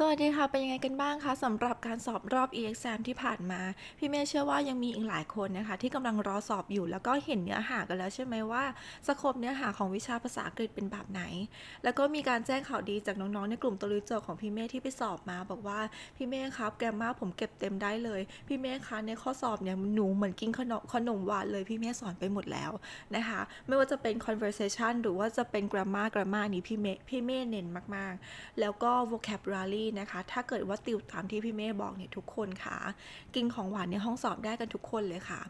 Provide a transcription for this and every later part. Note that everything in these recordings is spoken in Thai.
สวัสดีค่ะ เป็นยังไงกันบ้างคะสำหรับการสอบรอบ e-exam ที่ผ่านมา พี่เมย์เชื่อว่ายังมีอีกหลายคนนะคะ ที่กำลังรอสอบอยู่แล้วก็เห็นเนื้อหากันแล้วใช่ไหมว่าสโคปเนื้อหาของวิชาภาษาอังกฤษเป็นแบบไหน แล้วก็มีการแจ้งข่าวดีจากน้องๆในกลุ่มตะลุยโจทย์ของพี่เมย์ที่ไปสอบมา บอกว่าพี่เมย์ครับแกรมมาผมเก็บเต็มได้เลยพี่เมย์คะในข้อสอบเนี่ยหนูเหมือนกินขนมขนมหวานเลยพี่เมย์สอนไปหมดแล้วนะคะ ไม่ว่าจะเป็น conversation หรือว่าจะเป็น grammar grammar นี้พี่เมย์พี่เมย์เน้นมากๆ แล้วก็ vocabulary นะคะ ถ้าเกิดว่าติวตามที่พี่เมย์บอกเนี่ยทุกคนค่ะ กินของหวานในห้องสอบได้กันทุกคนเลยค่ะ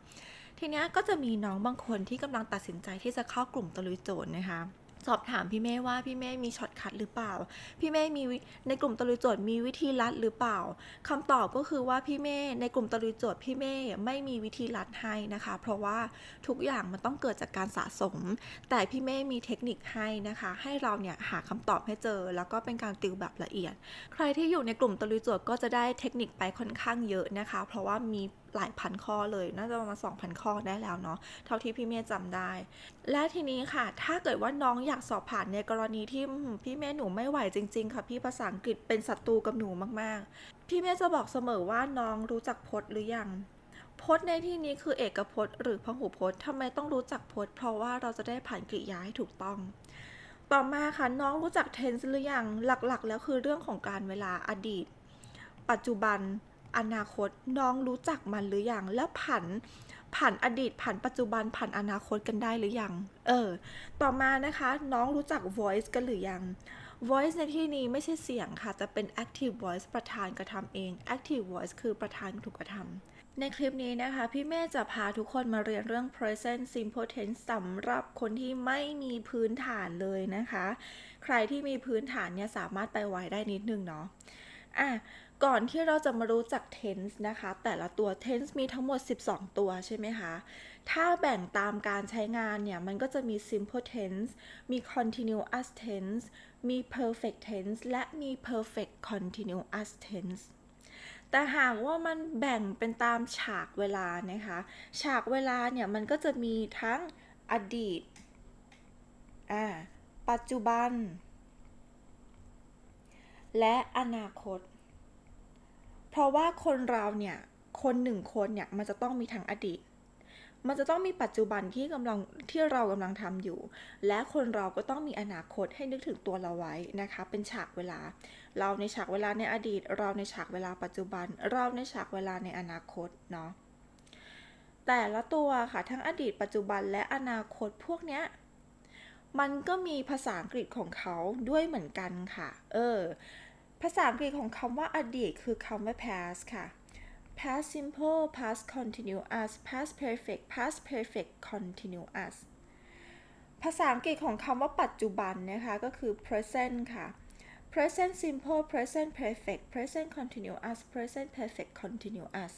ทีนี้ก็จะมีน้องบางคนที่กำลังตัดสินใจที่จะเข้ากลุ่มตะลุยโจทย์นะคะ สอบถามพี่เมย์ว่าพี่เมย์มีช็อตคัทหรือเปล่า พี่เมย์มีในกลุ่มตะลุยโจทย์มีวิธีลัดหรือเปล่าคำตอบก็คือว่าพี่เมย์ในกลุ่มตะลุยโจทย์พี่เมย์ไม่มีวิธีลัดให้นะคะ เพราะว่าทุกอย่างมันต้องเกิดจากการสะสม แต่พี่เมย์มีเทคนิคให้นะคะ ให้เราเนี่ยหาคำตอบให้เจอ แล้วก็เป็นการติวแบบละเอียด ใครที่อยู่ในกลุ่มตะลุยโจทย์ก็จะได้เทคนิคไปค่อนข้างเยอะนะคะ เพราะว่ามี หลายพันข้อเลย น่าจะประมาณ2,000 ข้อได้แล้วเนาะ เท่าที่พี่เมย์จำได้ และทีนี้ค่ะ ถ้าเกิดว่าน้องอยากสอบผ่านในกรณีที่พี่เมย์หนูไม่ไหวจริง ๆ ค่ะ พี่ภาษาอังกฤษเป็นศัตรูกับหนูมากๆ พี่เมย์จะบอกเสมอว่าน้องรู้จักพจน์หรือยังพจน์ในที่นี้คือเอกพจน์หรือพหูพจน์ทำไมต้องรู้จักพจน์ เพราะว่าเราจะได้ผ่านกริยาให้ถูกต้อง ต่อมาค่ะน้องรู้จัก tense หรือยังหลักๆ แล้วคือเรื่องของการเวลาอดีต ปัจจุบัน อนาคตน้องรู้จักมันหรือยังแล้วผันผันอดีตผันปัจจุบันผันอนาคตกันได้หรือยัง เออ ต่อมานะคะน้องรู้จัก voice กันหรือยัง voice ในที่นี้ไม่ใช่เสียงค่ะ จะเป็น active voice ประธานกระทำเอง active voice คือประธานถูกกระทำในคลิปนี้นะคะ พี่เมย์จะพาทุกคนมาเรียนเรื่อง present simple tense สำหรับคนที่ไม่มีพื้นฐานเลยนะคะ ใครที่มีพื้นฐานเนี่ยสามารถไปไวได้นิดนึงเนาะ อะ ก่อนที่เราจะมารู้จัก tense นะคะ แต่ละตัว tense มีทั้งหมด 12 ตัวใช่ไหมคะ ถ้าแบ่งตามการใช้งานเนี่ย มันก็จะมี simple tense มี continuous tense มี perfect tense และมี perfect continuous tense แต่หากว่ามันแบ่งเป็นตามฉากเวลานะคะ ฉากเวลาเนี่ยมันก็จะมีทั้งอดีต อ่า ปัจจุบัน และอนาคต เพราะว่าคนเราเนี่ยคนหนึ่งคนเนี่ยมันจะต้องมีทั้งอดีต มันจะต้องมีปัจจุบันที่กำลังที่เรากำลังทำอยู่ และคนเราก็ต้องมีอนาคตให้นึกถึงตัวเราไว้นะคะ เป็นฉากเวลา เราในฉากเวลาในอดีต เราในฉากเวลาปัจจุบัน เราในฉากเวลาในอนาคตเนาะแต่ละตัวค่ะทั้งอดีต ปัจจุบันและอนาคตพวกเนี้ยมันก็มีภาษาอังกฤษของเขาด้วยเหมือนกันค่ะ เออ ภาษาอังกฤษของคำว่าอดีตคือคำว่า past ค่ะ past simple past continuous past perfect past perfect continuous ภาษาอังกฤษของคำว่าปัจจุบันนะคะ ก็คือ present ค่ะ present simple present perfect present continuous present perfect continuous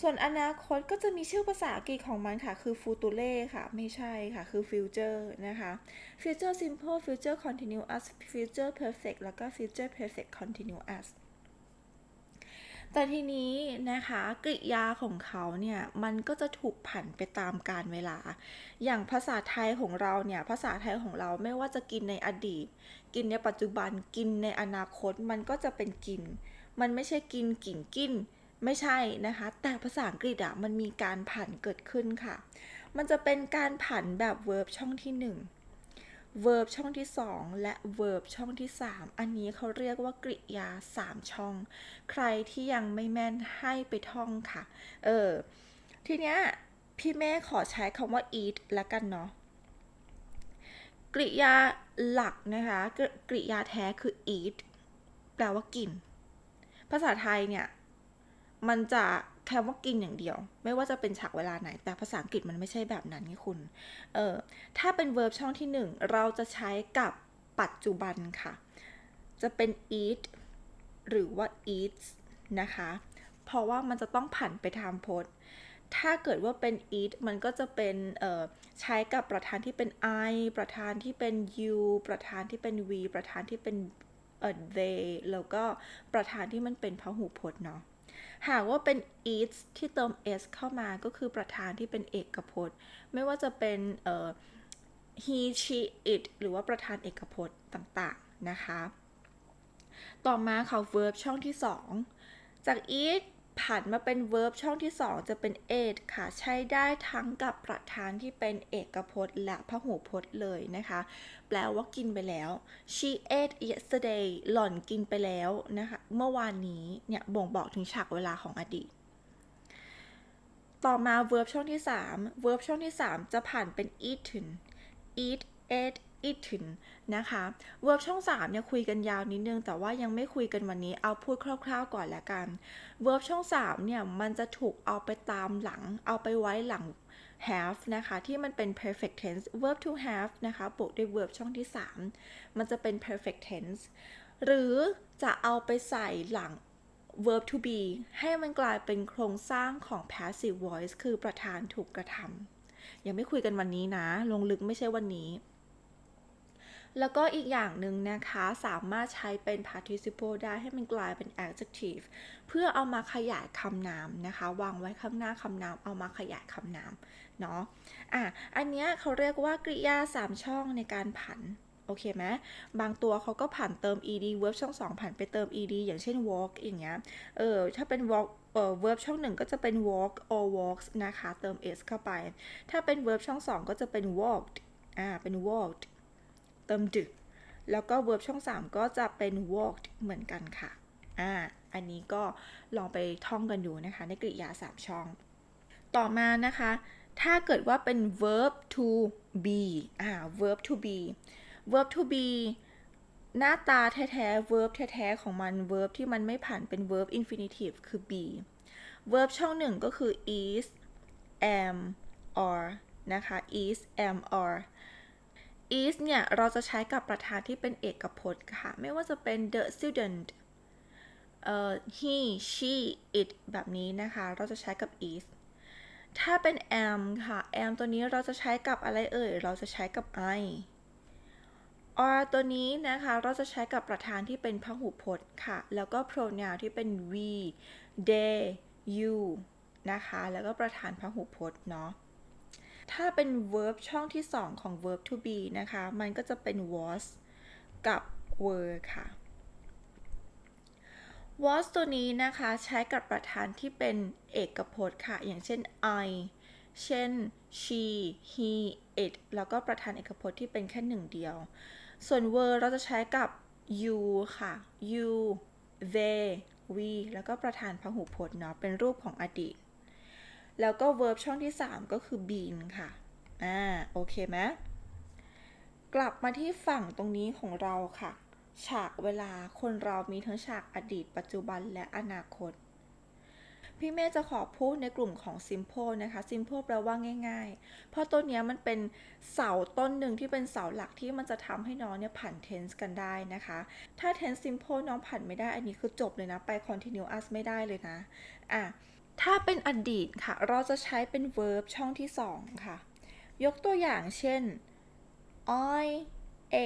ส่วนอนาคตก็จะมีชื่อภาษาอังกฤษของมันค่ะ คือ future ค่ะ ไม่ใช่ค่ะ คือ future นะคะ future simple future continuous future perfect แล้วก็ future perfect continuous แต่ทีนี้นะคะกริยาของเขาเนี่ย มันก็จะถูกผันไปตามกาลเวลา อย่างภาษาไทยของเราเนี่ย ภาษาไทยของเราไม่ว่าจะกินในอดีต กินในปัจจุบันกินในอนาคต มันก็จะเป็นกิน มันไม่ใช่กินกิ่งกิน ไม่ใช่นะคะ แต่ภาษาอังกฤษอะมันมีการผันเกิดขึ้นค่ะ มันจะเป็นการผันแบบ verb ช่องที่ 1 verb ช่องที่ 2 และ verb ช่องที่ 3 อันนี้เขาเรียกว่ากริยา 3 ช่อง ใครที่ยังไม่แม่นให้ไปท่องค่ะ เออ ทีเนี้ยพี่แม่ขอใช้คำว่า eat ล้วกันเนาะกริยาหลักนะคะกริยาแท้คือ eat แปลว่ากิน ภาษาไทยเนี่ย มันจะแค่ว่ากินอย่างเดียว ไม่ว่าจะเป็นฉากเวลาไหน แต่ภาษาอังกฤษมันไม่ใช่แบบนั้นไงคุณ เออถ้าเป็น verb ช่องที่หนึ่งเราจะใช้กับปัจจุบันค่ะ จะเป็น eat หรือว่า eats นะคะ เพราะว่ามันจะต้องผันไปทางพจน์ ถ้าเกิดว่าเป็น eat มันก็จะเป็นเออใช้กับประธานที่เป็น I ประธานที่เป็น you ประธานที่เป็น we ประธานที่เป็นเออ they แล้วก็ประธานที่มันเป็นพหูพจน์เนาะ หากว่าเป็น eats ที่เติม s เข้ามาก็คือประธานที่เป็นเอกพจน์ ไม่ว่าจะเป็นเอ่อ he she it หรือว่าประธานเอกพจน์ต่างๆ นะคะ ต่อมาค่ะ verb ช่องที่ 2 จาก eat ผันมาเป็น verb ช่องที่ 2 จะเป็น ate ค่ะ ใช้ได้ทั้งกับประธานที่เป็นเอกพจน์ และพหูพจน์เลยนะคะ แปลว่ากินไปแล้ว she ate yesterday หล่อนกินไปแล้วนะคะ เมื่อวานนี้เนี่ยบ่งบอกถึงฉากเวลาของอดีต ต่อมา verb ช่องที่ 3 verb ช่องที่ 3 จะผ่านเป็น eaten eat ate eaten นะคะ verb ช่อง3เนี่ยคุยกันยาวนิดนึง แต่ว่ายังไม่คุยกันวันนี้เอาพูดคร่าวๆก่อนละกัน verb ช่อง3เนี่ยมันจะถูกเอาไปตามหลัง เอาไปไว้หลัง have นะคะ ที่มันเป็น perfect tense verb to have นะคะบวกด้วย verb ช่องที่ 3 มันจะเป็น perfect tense หรือจะเอาไปใส่หลัง verb to be ให้มันกลายเป็นโครงสร้างของ passive voice คือประธานถูกกระทำยังไม่คุยกันวันนี้นะ ลงลึกไม่ใช่วันนี้ แล้วก็อีกอย่างหนึ่งนะคะสามารถใช้เป็น participle ได้ให้มันกลายเป็น adjective เพื่อเอามาขยายคำนามนะคะ วางไว้ข้างหน้าคำนามเอามาขยายคำนามเนาะอะอันเนี้ยเขาเรียกว่ากริยา 3 ช่องในการผันโอเคไหมบางตัวเขาก็ผันเติม ed verb ช่อง 2ผันไปเติม ed อย่างเช่น walk อย่างเงี้ย เออ ถ้าเป็น walk เอ่อ verb ช่อง 1 ก็จะเป็น walk or walks นะคะ เติม s เข้าไป ถ้าเป็น verb ช่อง 2 ก็จะเป็น walked อ่า เป็น walked เติมดึก แล้วก็ verb ช่อง 3 ก็จะเป็น walked เหมือนกันค่ะ อ่า อันนี้ก็ลองไปท่องกันดูนะคะ ในกริยา 3 ช่อง ต่อมานะคะ ถ้าเกิดว่าเป็น verb to be อ่า verb to be verb to be หน้าตาแท้ๆ verb แท้ๆ ของมัน verb ที่มันไม่ผ่านเป็น verb infinitive คือ be verb ช่องหนึ่งก็คือ is am are นะคะ is am are is เนี่ย เราจะใช้กับประธานที่เป็นเอกพจน์ค่ะ ไม่ว่าจะเป็น the student เอ่อ he she it แบบนี้นะคะ เราจะใช้กับ is ถ้าเป็น am ค่ะ am ตัวนี้เราจะใช้กับอะไรเอ่ย เราจะใช้กับ I are ตัวนี้นะคะ เราจะใช้กับประธานที่เป็นพหูพจน์ค่ะ แล้วก็ pronoun ที่เป็น we they you นะคะ แล้วก็ประธานพหูพจน์เนาะ ถ้าเป็น verb ช่องที่ 2 ของ verb to be นะคะ มันก็จะเป็น was กับ were ค่ะ was ตัวนี้นะคะใช้กับประธานที่เป็นเอกพจน์ค่ะ อย่างเช่น I เช่น she he it แล้วก็ประธานเอกพจน์ที่เป็นแค่หนึ่งเดียว ส่วน were เราจะใช้กับ you ค่ะ you they we แล้วก็ประธานพหูพจน์เนาะ เป็นรูปของอดีต แล้วก็ verb ช่องที่ 3 ก็คือ been ค่ะ อ่า โอเคไหมกลับมาที่ฝั่งตรงนี้ของเราค่ะ ฉากเวลาคนเรามีทั้งฉากอดีต ปัจจุบันและอนาคต พี่เมย์จะขอพูดในกลุ่มของ simple นะคะ simple แปลว่าง่าย ๆ เพราะตัวนี้มันเป็นเสาต้นหนึ่งที่เป็นเสาหลักที่มันจะทำให้น้องเนี่ยผัน tense กันได้นะคะ ถ้า tense simple น้องผันไม่ได้อันนี้คือจบเลยนะ ไป continuous ไม่ได้เลยนะ อะ ถ้าเป็นอดีตค่ะ เราจะใช้เป็น verb ช่องที่2ค่ะ ยกตัวอย่างเช่น I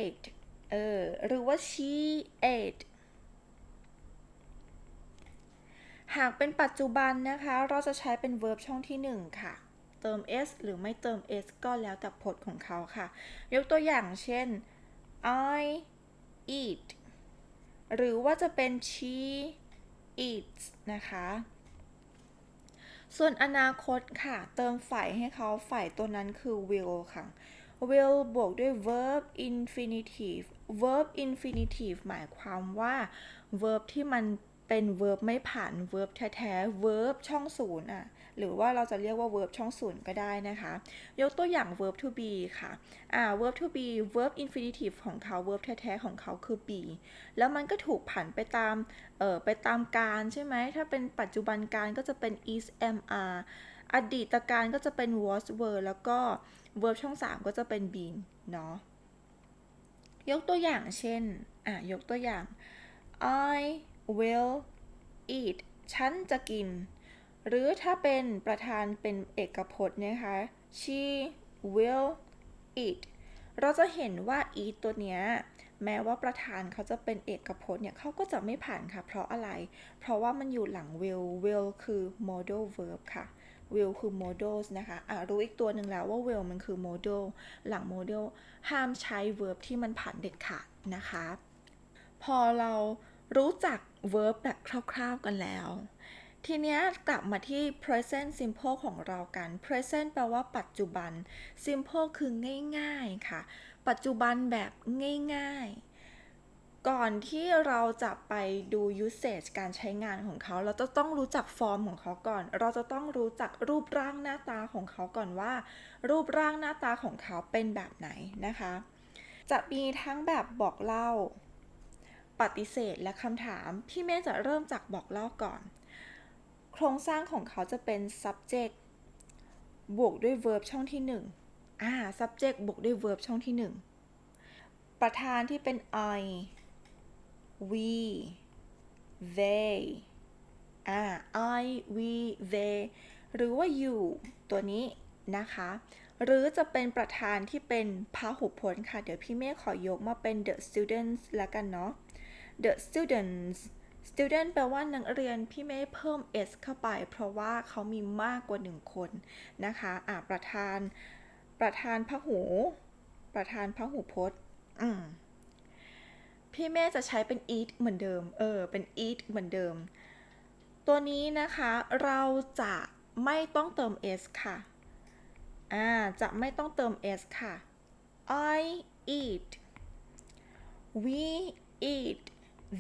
ate เออ หรือว่า she ate หากเป็นปัจจุบันนะคะ เราจะใช้เป็น verb ช่องที่ 1 ค่ะ เติม s หรือไม่เติม s ก็แล้วแต่พจน์ของเขาค่ะ ยกตัวอย่างเช่น I eat หรือว่าจะเป็น she eats นะคะ ส่วนอนาคตค่ะ เติมฝ่ายให้เขาฝ่ายตัวนั้นคือ will ค่ะ will บวกด้วย verb infinitive verb infinitive หมายความว่า verb ที่มันเป็น verb ไม่ผ่าน verb แท้ๆ verb ช่องศูนย์อะ หรือว่าเราจะเรียกว่า verb ช่องศูนย์ก็ได้นะคะ ยกตัวอย่าง verb to be ค่ะอ่า verb to be verb infinitive ของเขา verb แท้ๆของเขาคือ be แล้วมันก็ถูกผันไปตามเอ่อไปตามการใช่ไหม ถ้าเป็นปัจจุบันการก็จะเป็น is am are อดีตการก็จะเป็น was were แล้วก็ verb ช่อง 3 ก็จะเป็น been เนาะยกตัวอย่างเช่น อะ ยกตัวอย่าง I will eat ฉันจะกิน หรือถ้าเป็นประธานเป็นเอกพจน์นะคะ she will eat เราจะเห็นว่า eat ตัวเนี้ยแม้ว่าประธานเขาจะเป็นเอกพจน์เนี่ยเขาก็จะไม่ผ่านค่ะ เพราะอะไร เพราะว่ามันอยู่หลัง will will คือ modal verb ค่ะ will คือ modals นะคะะรู้อีกตัวหนึ่งแล้วว่า will มันคือ modal หลัง modal ห้ามใช้ verb ที่มันผ่านเด็ดขาดนะคะ พอเรารู้จัก verb แบบคร่าวๆกันแล้ว ทีนี้กลับมาที่ present simple ของเรากัน present แปลว่าปัจจุบัน simple คือง่าย ๆ ค่ะ ปัจจุบันแบบง่าย ๆก่อนที่เราจะไปดู usage การใช้งานของเขา เราจะต้องรู้จักฟอร์มของเขาก่อน เราจะต้องรู้จักรูปร่างหน้าตาของเขาก่อนว่า รูปร่างหน้าตาของเขาเป็นแบบไหนนะคะ จะมีทั้งแบบบอกเล่า ปฏิเสธและคำถาม พี่เมย์จะเริ่มจากบอกเล่าก่อน โครงสร้างของเขาจะเป็น subject บวกด้วย verb ช่องที่1อ่า subject บวกด้วย verb ช่องที่ 1 ประธานที่เป็น I we they อ่า I we they หรือว่า you ตัวนี้นะคะ หรือจะเป็นประธานที่เป็นพหุพจน์ค่ะ เดี๋ยวพี่เมฆขอยกมาเป็น the students ล้วกันเนาะ the students student แปลว่านักเรียนพี่เมฆเพิ่ม s เข้าไป เพราะว่าเขามีมากกว่าหนึ่งคนนะคะอ่าประธาน ประธานพหู ประธานพหูพจน์อืมพี่เมฆจะใช้เป็น eat เหมือนเดิม เออ เป็น eat เหมือนเดิม ตัวนี้นะคะเราจะไม่ต้องเติม s ค่ะ อ่า จะไม่ต้องเติม s ค่ะ I eat we eat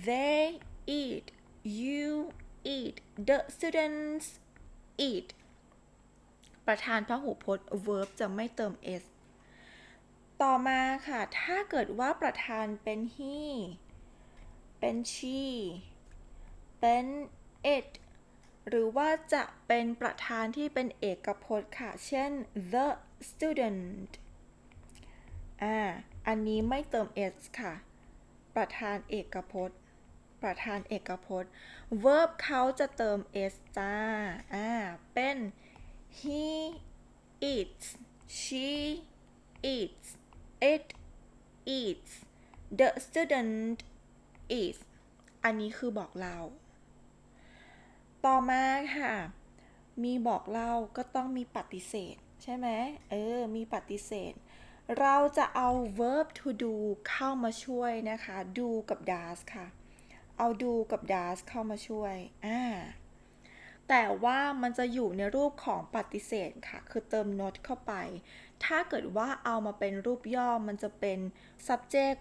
they eat you eat the students eat ประธานพหูพจน์ verb จะไม่เติม s ต่อมาค่ะ ถ้าเกิดว่าประธานเป็น he เป็น she เป็น it หรือว่าจะเป็นประธานที่เป็นเอกพจน์ค่ะ เช่น the student อ่า อันนี้ไม่เติม s ค่ะ ประธานเอกพจน์ ประธานเอกพจน์ verb เขาจะเติม s จ้า อ่า เป็น he eats she eats it eats the student eats อันนี้คือบอกเรา ต่อมาค่ะ มีบอกเล่าก็ต้องมีปฏิเสธ ใช่ไหม เออ มีปฏิเสธเราจะเอา verb to do เข้ามาช่วยนะคะ do กับ does ค่ะ เอา do กับ does เข้ามาช่วยอ่าแต่ว่ามันจะอยู่ในรูปของปฏิเสธค่ะ คือเติม not เข้าไป ถ้าเกิดว่าเอามาเป็นรูปย่อมันจะเป็น subject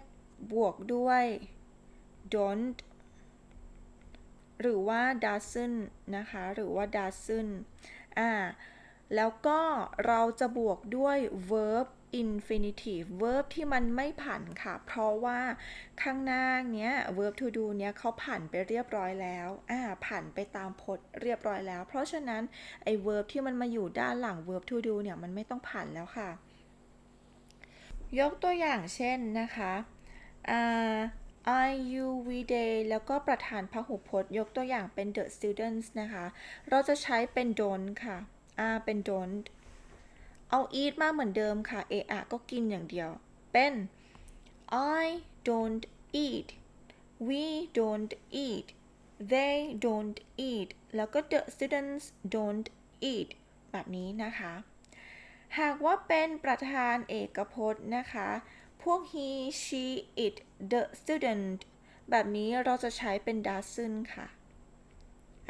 บวกด้วย don't หรือว่า doesn't นะคะ หรือว่า doesn't อ่า แล้วก็เราจะบวกด้วย verb infinitive verb ที่มันไม่ผันค่ะ เพราะว่าข้างหน้าเนี้ย verb to do เนี้ยเขาผันไปเรียบร้อยแล้ว อ่า ผันไปตามพจน์เรียบร้อยแล้ว เพราะฉะนั้นไอ้ verb ที่มันมาอยู่ด้านหลัง verb to do เนี่ยมันไม่ต้องผันแล้วค่ะ ยกตัวอย่างเช่นนะคะอ่า I you we they แล้วก็ประธานพหุพจน์ ยกตัวอย่างเป็น the students นะคะ เราจะใช้เป็น don't ค่ะอ่าเป็น don't เอา eat มาเหมือนเดิมค่ะ เออะก็กินอย่างเดียว เป็น I don't eat we don't eat they don't eat แล้วก็ the students don't eat แบบนี้นะคะ หากว่าเป็นประธานเอกพจน์นะคะ พวก he she it the student แบบนี้เราจะใช้เป็น doesn't ค่ะ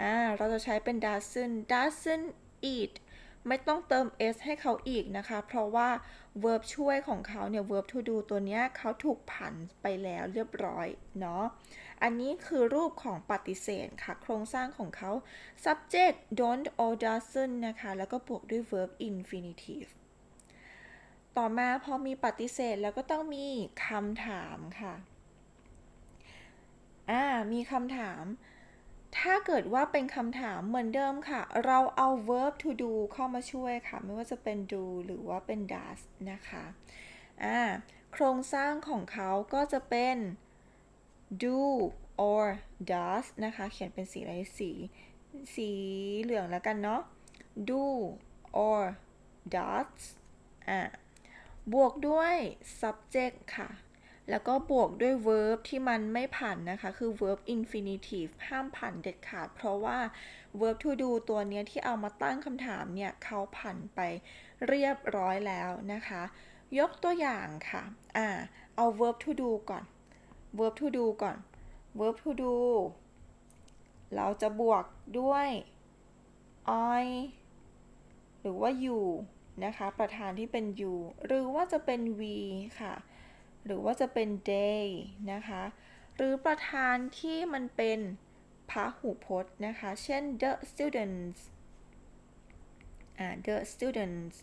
อ่า เราจะใช้เป็น doesn't doesn't eat ไม่ต้องเติม s ให้เขาอีกนะคะ เพราะว่า verb ช่วยของเขาเนี่ย verb to do ตัวเนี้ยเขาถูกผันไปแล้วเรียบร้อยเนาะ อันนี้คือรูปของปฏิเสธค่ะ โครงสร้างของเขา subject don't or doesn't นะคะ แล้วก็บวกด้วย verb infinitive ต่อมาพอมีปฏิเสธแล้วก็ต้องมีคำถามค่ะ อ่า มีคำถาม ถ้าเกิดว่าเป็นคำถามเหมือนเดิมค่ะ เราเอา verb to do เข้ามาช่วยค่ะ ไม่ว่าจะเป็น do หรือว่าเป็น does นะคะอ่าโครงสร้างของเขาก็จะเป็น do or does นะคะ เขียนเป็นสีอะไรสี สีเหลืองแล้วกันเนาะ do or does อ่าบวกด้วย subject ค่ะ แล้วก็บวกด้วย verb ที่มันไม่ผันนะคะ คือ verb infinitive ห้ามผันเด็ดขาด เพราะว่า verb to do ตัวเนี้ยที่เอามาตั้งคำถามเนี่ย เขาผันไปเรียบร้อยแล้วนะคะ ยกตัวอย่างค่ะ อ่า เอา verb to do ก่อน verb to do ก่อน verb to do เราจะบวกด้วย I หรือว่า you นะคะ ประธานที่เป็น you หรือว่าจะเป็น we ค่ะ หรือว่าจะเป็น they นะคะ หรือประธานที่มันเป็นพหูพจน์นะคะ เช่น the students อ่า the students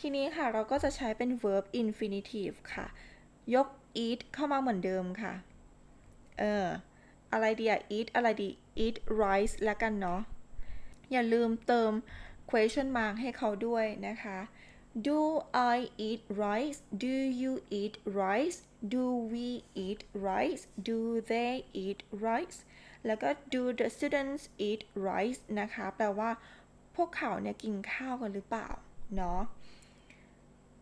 ทีนี้ค่ะ เราก็จะใช้เป็น verb infinitive ค่ะ ยก eat เข้ามาเหมือนเดิมค่ะ เออ อะไรดีอะ eat อะไรดี eat rice แล้วกันเนาะ อย่าลืมเติม question mark ให้เขาด้วยนะคะ Do I eat rice? Do you eat rice? Do we eat rice? Do they eat rice? แล้วก็ Do the students eat rice? นะคะ แปลว่า พวกเขาเนี่ยกินข้าวกันหรือเปล่า เนาะ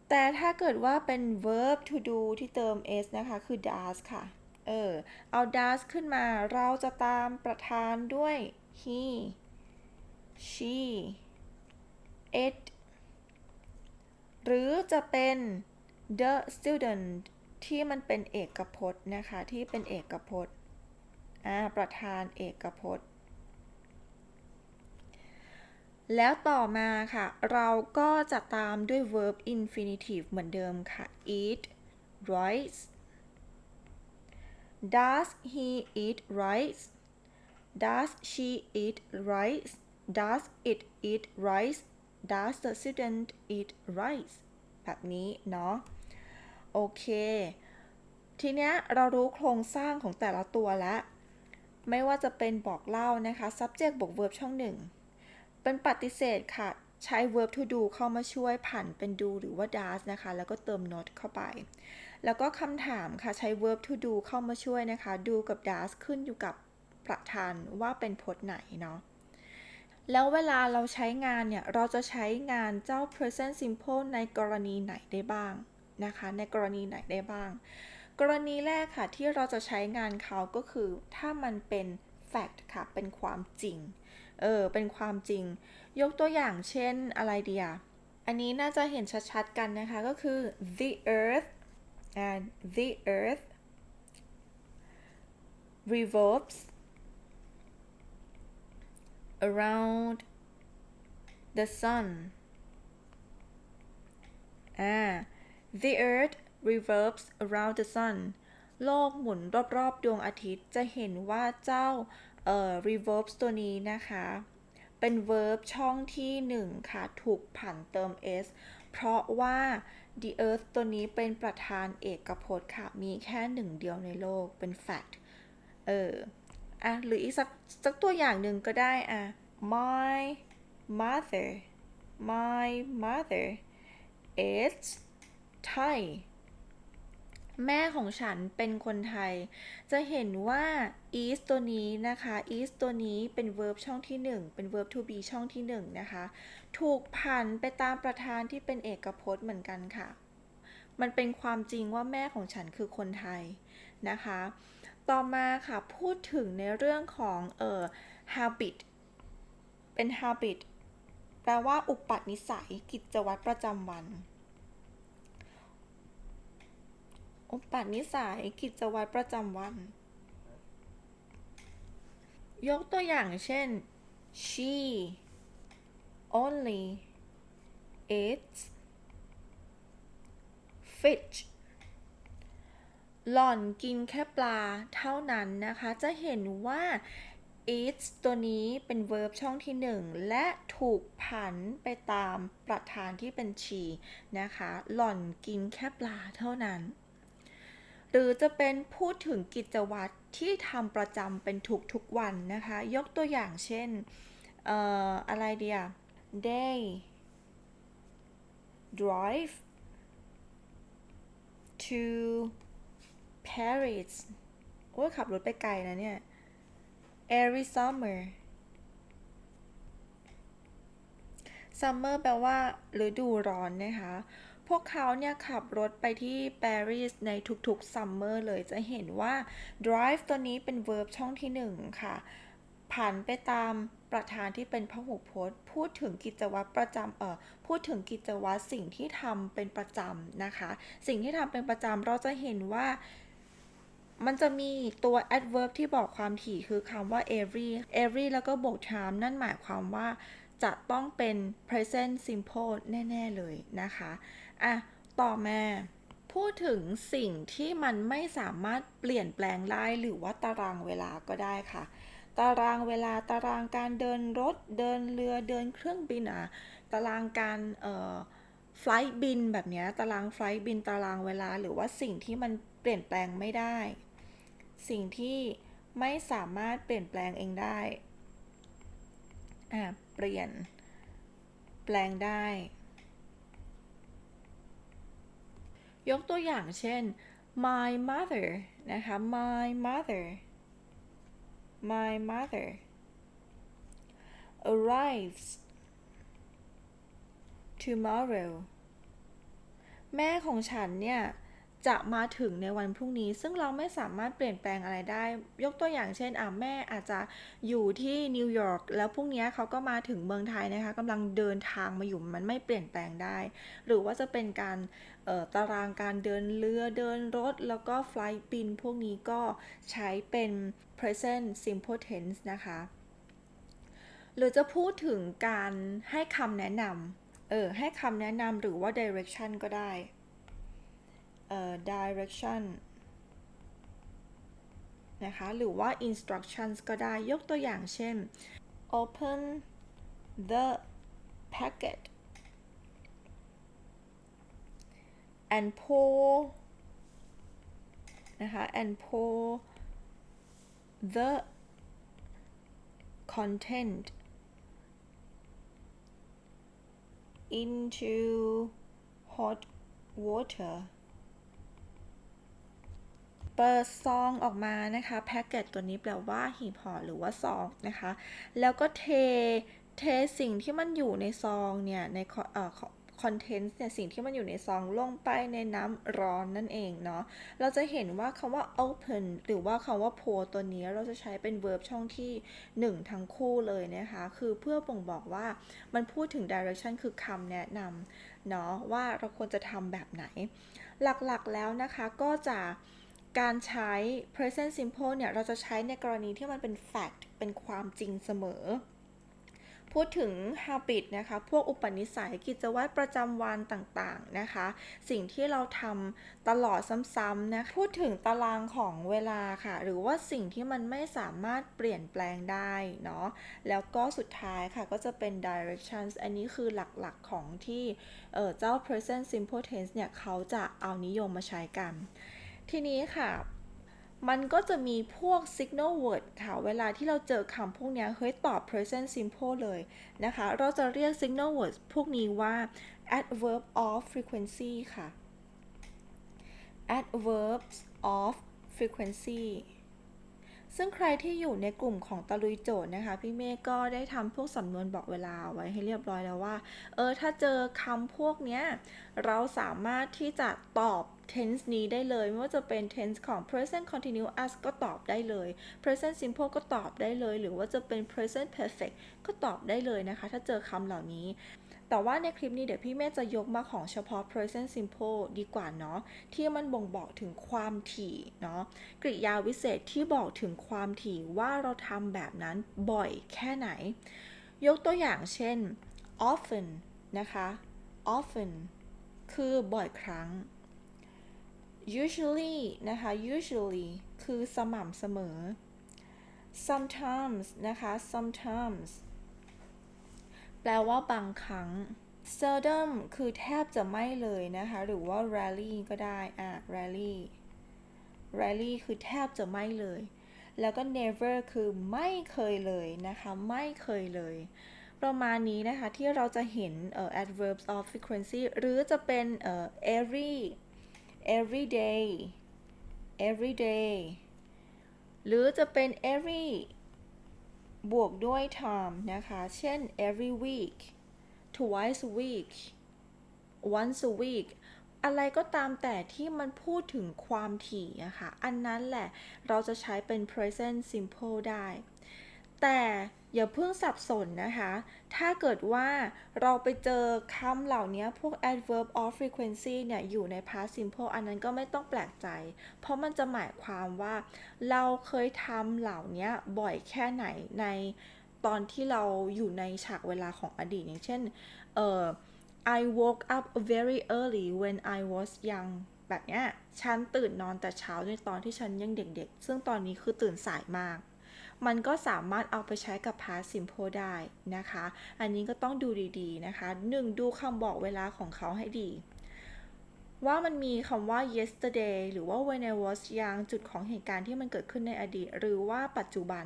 แต่ถ้าเกิดว่าเป็น verb to do ที่เติม s นะคะ คือ does ค่ะ เออ เอา does ขึ้นมา เราจะตามประธานด้วย he she it หรือจะเป็น the student ที่มันเป็นเอกพจน์นะคะ ที่เป็นเอกพจน์ประธานเอกพจน์ แล้วต่อมาค่ะ เราก็จะตามด้วย verb infinitive เหมือนเดิมค่ะ eat rice does he eat rice does she eat rice does it eat rice does the student eat rice แบบนี้เนาะ โอเค ทีเนี้ยเรารู้โครงสร้างของแต่ละตัวแล้ว ไม่ว่าจะเป็นบอกเล่านะคะ subject บวก verb ช่องหนึ่ง เป็นปฏิเสธค่ะ ใช้ verb to do เข้ามาช่วยผันเป็น do หรือว่า does นะคะ แล้วก็เติม not เข้าไป แล้วก็คำถามค่ะ ใช้ verb to do เข้ามาช่วยนะคะ do กับ does ขึ้นอยู่กับประธานว่าเป็นพจน์ไหนเนาะ แล้วเวลาเราใช้งานเนี่ย เราจะใช้งานเจ้า present simple ในกรณีไหนได้บ้างนะคะ ในกรณีไหนได้บ้าง กรณีแรกค่ะที่เราจะใช้งานเขาก็คือ ถ้ามันเป็น fact ค่ะ เป็นความจริง เออ เป็นความจริง ยกตัวอย่างเช่นอะไรเดีอะอันนี้น่าจะเห็นชัดๆกันนะคะ ก็คือ the earth and the earth revolves around the sun อ่า the earth revolves around the sun โลกหมุนรอบๆ ดวงอาทิตย์จะเห็นว่าเจ้าเอ่อ revolves ตัวนี้นะคะ เป็น verb ช่องที่ 1 ค่ะ ถูกผันเติม s เพราะว่า the earth ตัวนี้เป็นประธานเอกพจน์ค่ะ มีแค่หนึ่งเดียวในโลกเป็น fact เออ อะหรืออีกสักสักตัวอย่างหนึ่งก็ได้อะ my mother my mother is Thai แม่ของฉันเป็นคนไทย จะเห็นว่า is ตัวนี้นะคะ is ตัวนี้เป็น verb ช่องที่ 1 เป็น verb to be ช่องที่ 1 นะคะ ถูกผันไปตามประธานที่เป็นเอกพจน์เหมือนกันค่ะ มันเป็นความจริงว่าแม่ของฉันคือคนไทยนะคะ ต่อมาค่ะ พูดถึงในเรื่องของเอ่อ habit เป็น habit แปลว่าอุปนิสัยกิจวัตรประจำวัน อุปนิสัยกิจวัตรประจำวัน ยกตัวอย่างเช่น she only eats fish หล่อนกินแค่ปลาเท่านั้นนะคะ จะเห็นว่า eats ตัวนี้เป็น verb ช่องที่ 1 และถูกผันไปตามประธานที่เป็น she นะคะ หล่อนกินแค่ปลาเท่านั้น หรือจะเป็นพูดถึงกิจวัตรที่ทำประจำเป็นทุกวันนะคะ ยกตัวอย่างเช่นเอ่ออะไรเดีย they drive to Paris โอ้ยขับรถไปไกลนะเนี่ย every summer summer แปลว่าฤดูร้อนนะคะ พวกเขาเนี่ยขับรถไปที่ปารีสในทุกๆ summer เลยจะเห็นว่า drive ตัวนี้เป็น verb ช่องที่ 1 ค่ะ ผันไปตามประธานที่เป็นพหูพจน์ พูดถึงกิจวัตรประจำเอ่อพูดถึงกิจวัตรสิ่งที่ทำเป็นประจำนะคะ สิ่งที่ทำเป็นประจำเราจะเห็นว่า มันจะมีตัว adverb ที่บอกความถี่คือคำว่า every every แล้วก็บวก time นั่นหมายความว่าจะต้องเป็น present simple แน่ ๆ เลยนะคะ อะ ต่อมา พูดถึงสิ่งที่มันไม่สามารถเปลี่ยนแปลงได้หรือว่าตารางเวลาก็ได้ค่ะ ตารางเวลาตารางการเดินรถ เดินเรือเดินเครื่องบินอะ ตารางการเอ่อไฟล์บินแบบเนี้ยตารางไฟล์บินตารางเวลาหรือว่าสิ่งที่มันเปลี่ยนแปลงไม่ได้ สิ่งที่ไม่สามารถเปลี่ยนแปลงเองได้ อะเปลี่ยน แปลงได้ ยกตัวอย่างเช่น my mother นะคะ my mother my mother arrives tomorrow แม่ของฉันเนี่ย จะมาถึงในวันพรุ่งนี้ ซึ่งเราไม่สามารถเปลี่ยนแปลงอะไรได้ ยกตัวอย่างเช่นอะแม่อาจจะอยู่ที่นิวยอร์กแล้วพรุ่งนี้เขาก็มาถึงเมืองไทยนะคะกำลังเดินทางมาอยู่มันไม่เปลี่ยนแปลงได้ หรือว่าจะเป็นการตารางการเดินเรือเดินรถ แล้วก็ไฟล์บินพวกนี้ก็ใช้เป็น present simple tense นะคะ หรือจะพูดถึงการให้คำแนะนำเออให้คำแนะนำหรือว่า direction ก็ได้ เอ่อ direction นะคะหรือว่า instructions ก็ได้ยกตัวอย่างเช่น open the packet and pour นะคะ and pour the content into hot water เปิดซองออกมานะคะแพ็กเกจตัวนี้แปลว่าหีบห่อหรือว่าซองนะคะ แล้วก็เทเทสิ่งที่มันอยู่ในซองเนี่ยในเอ่อคอนเทนต์เนี่ยสิ่งที่มันอยู่ในซองลงไปในน้ำร้อนนั่นเองเนาะเราจะเห็นว่าคำว่า open หรือว่าคำว่า pour ตัวนี้เราจะใช้เป็น verb ช่องที่ 1 ทั้งคู่เลยนะคะ คือเพื่อบ่งบอกว่ามันพูดถึง direction คือคำแนะนำเนาะว่าเราควรจะทำแบบไหน หลักๆแล้วนะคะก็จะ การใช้ present simple เนี่ย เราจะใช้ในกรณีที่มันเป็น fact เป็นความจริงเสมอ พูดถึง habit นะคะ พวกอุปนิสัยกิจวัตรประจำวันต่างๆนะคะ สิ่งที่เราทำตลอดซ้ำๆนะ พูดถึงตารางของเวลาค่ะ หรือว่าสิ่งที่มันไม่สามารถเปลี่ยนแปลงได้เนาะ แล้วก็สุดท้ายค่ะก็จะเป็น directions อันนี้คือหลักๆของที่เจ้า present simple tense เนี่ยเขาจะเอานิยมมาใช้กัน ทีนี้ค่ะ มันก็จะมีพวก signal word ค่ะ เวลาที่เราเจอคำพวกนี้เฮ้ยตอบ present simple เลยนะคะ เราจะเรียก signal word พวกนี้ว่า adverb of frequency ค่ะ adverbs of frequency ซึ่งใครที่อยู่ในกลุ่มของตะลุยโจทย์นะคะ พี่เมฆก็ได้ทำพวกสำนวนบอกเวลาไว้ให้เรียบร้อยแล้วว่า เออ ถ้าเจอคำพวกเนี้ย เราสามารถที่จะตอบ tense นี้ได้เลย ไม่ว่าจะเป็น tense ของ present continuous ก็ตอบได้เลย present simple ก็ตอบได้เลย หรือว่าจะเป็น present perfect ก็ตอบได้เลยนะคะ ถ้าเจอคำเหล่านี้ แต่ว่าในคลิปนี้เดี๋ยวพี่เมฆจะยกมาของเฉพาะ present simple ดีกว่าเนาะ ที่มันบ่งบอกถึงความถี่เนาะ กริยาวิเศษที่บอกถึงความถี่ว่าเราทำแบบนั้นบ่อยแค่ไหน ยกตัวอย่างเช่น often นะคะ often คือบ่อยครั้ง usually นะคะ usually คือสม่ำเสมอ sometimes นะคะ sometimes แปลว่าบางครั้ง seldom คือแทบจะไม่เลยนะคะ หรือว่า rarely ก็ได้ อะ rarely rarely คือแทบจะไม่เลย แล้วก็ never คือไม่เคยเลยนะคะ ไม่เคยเลย ประมาณนี้นะคะ ที่เราจะเห็น adverbs of frequency หรือจะเป็น every every day every day หรือจะเป็น every บวกด้วย time นะคะ เช่น every week twice a week once a week อะไรก็ตามแต่ที่มันพูดถึงความถี่อะคะ อันนั้นแหละเราจะใช้เป็น present simple ได้ แต่ อย่าเพิ่งสับสนนะคะ ถ้าเกิดว่าเราไปเจอคำเหล่านี้พวก adverb of frequency เนี่ย อยู่ใน past simple อันนั้นก็ไม่ต้องแปลกใจ เพราะมันจะหมายความว่า เราเคยทำเหล่านี้บ่อยแค่ไหนในตอนที่เราอยู่ในฉากเวลาของอดีต อย่างเช่น เอ่อ I woke up very early when I was young แบบเนี้ย ฉันตื่นนอนแต่เช้าในตอนที่ฉันยังเด็กๆ ซึ่งตอนนี้คือตื่นสายมาก มันก็สามารถเอาไปใช้กับ past simple ได้นะคะ อันนี้ก็ต้องดูดีๆนะคะ 1. ดูคำบอกเวลาของเขาให้ดี ว่ามันมีคำว่า yesterday หรือว่า when I was young จุดของเหตุการณ์ที่มันเกิดขึ้นในอดีต หรือว่าปัจจุบัน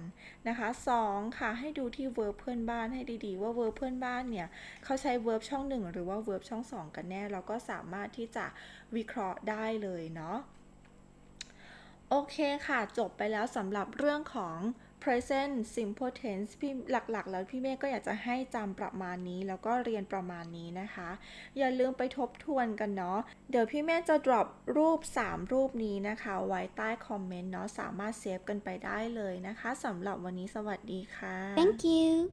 นะคะ 2. ค่ะ ให้ดูที่ verb เพื่อนบ้านให้ดีๆ ว่า verb เพื่อนบ้านเนี่ย เขาใช้ verb ช่อง 1 หรือว่า verb ช่อง 2 กันแน่ เราก็สามารถที่จะวิเคราะห์ได้เลยเนาะ โอเคค่ะ จบไปแล้วสำหรับเรื่องของ present simple tense พี่หลักๆ แล้วพี่เมฆก็อยากจะให้จำประมาณนี้ แล้วก็เรียนประมาณนี้นะคะ อย่าลืมไปทบทวนกันเนาะ เดี๋ยวพี่เมฆจะ drop รูป 3 รูปนี้นะคะ ไว้ใต้คอมเมนต์เนาะ สามารถเซฟกันไปได้เลยนะคะสำหรับวันนี้สวัสดีค่ะ Thank you.